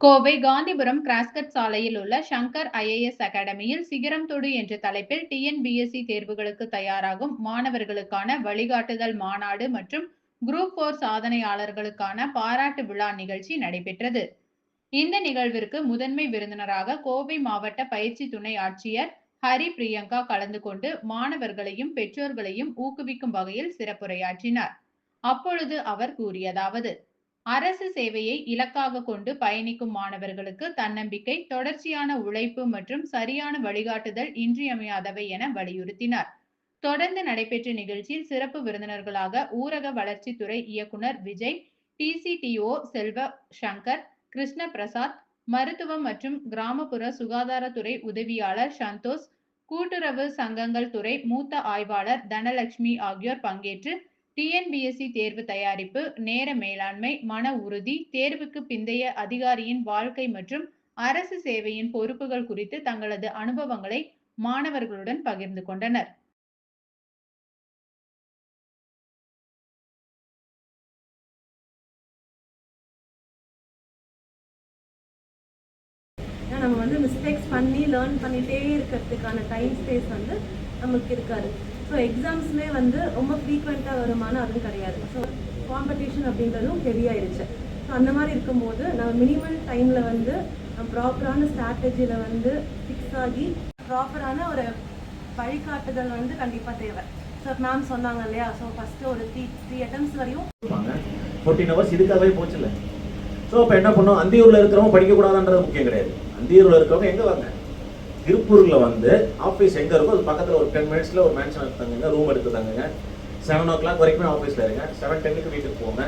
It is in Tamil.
கோவை காந்திபுரம் கிராஸ்கட் சாலையில் உள்ள சங்கர் ஐஏஎஸ் அகாடமியில் சிகரம் தொடு என்ற தலைப்பில் டிஎன்பிஎஸ்சி தேர்வுகளுக்கு தயாராகும் மாணவர்களுக்கான வழிகாட்டுதல் மாநாடு மற்றும் குரூப் போர் சாதனையாளர்களுக்கான பாராட்டு விழா நிகழ்ச்சி நடைபெற்றது. இந்த நிகழ்விற்கு முதன்மை விருந்தினராக கோவை மாவட்ட பயிற்சி துணை ஆட்சியர் ஹரி பிரியங்கா கலந்து கொண்டு மாணவர்களையும் பெற்றோர்களையும் ஊக்குவிக்கும் வகையில் சிறப்புரையாற்றினார். அப்பொழுது அவர் கூறியதாவது அரசு சேவையை இலக்காக கொண்டு பயணிக்கும் மாணவர்களுக்கு தன்னம்பிக்கை தொடர்ச்சியான உழைப்பு மற்றும் சரியான வழிகாட்டுதல் இன்றியமையாதவை என வலியுறுத்தினார். தொடர்ந்து நடைபெற்ற நிகழ்ச்சியில் சிறப்பு விருந்தினர்களாக ஊரக வளர்ச்சித்துறை இயக்குனர் விஜய் டிசிடிஓ செல்வ சங்கர் கிருஷ்ண பிரசாத் மருத்துவம் மற்றும் கிராமப்புற சுகாதாரத்துறை உதவியாளர் சந்தோஷ் கூட்டுறவு சங்கங்கள் துறை மூத்த ஆய்வாளர் தனலட்சுமி ஆகியோர் பங்கேற்று டிஎன்பிஎஸ்சி தேர்வு தயாரிப்பு நேர மேலாண்மை மன உறுதி தேர்வுக்கு பிந்தைய அதிகாரியின் வாழ்க்கை மற்றும் அரசு சேவையின் பொறுப்புகள் குறித்து தங்களது அனுபவங்களை மாணவர்களுடன் பகிர்ந்து கொண்டனர். நம்ம வந்து மிஸ்டேக்ஸ் பண்ணி லேர்ன் பண்ணிகிட்டே இருக்கிறதுக்கான டைம் ஸ்பேஸ் வந்து நமக்கு இருக்காது. ஸோ எக்ஸாம்ஸுமே வந்து ரொம்ப ஃப்ரீக்வெண்ட்டாக வருமானம் அதுவும் கிடையாது. ஸோ காம்படிஷன் அப்படின்றதும் ஹெவியாயிருச்சு ஸோ அந்த மாதிரி இருக்கும்போது நம்ம மினிமம் டைமில் வந்து ப்ராப்பரான ஸ்ட்ராட்டஜியில் வந்து ஃபிக்ஸ் ஆகி ப்ராப்பரான ஒரு வழிகாட்டுதல் வந்து கண்டிப்பாக தேவை. ஸோ மேம் சொன்னாங்க இல்லையா? ஸோ ஃபஸ்ட்டு ஒரு த்ரீ த்ரீ அட்டம்ஸ் வரையும். இருப்பாங்க. ஃபோர்டீன் ஹவர்ஸ் இதுக்காகவே போச்சுல்ல. ஸோ அப்போ என்ன பண்ணோம்? அந்தியூரில் இருக்கிறவங்க படிக்கக்கூடாதுன்றது முக்கியம் கிடையாது. அந்தியூரில் இருக்கிறவங்க எங்கே வாங்க? திருப்பூரில் வந்து ஆஃபீஸ் எங்கே இருக்கோ அது பக்கத்தில் ஒரு டென் மினிட்ஸில் ஒரு மேன்ஷன் தங்குங்க ரூம் எடுத்து தங்குங்க. செவன் ஓ கிளாக் வரைக்குமே ஆஃபீஸில் இருங்க. செவன் டென்னுக்கு வீட்டுக்கு போங்க.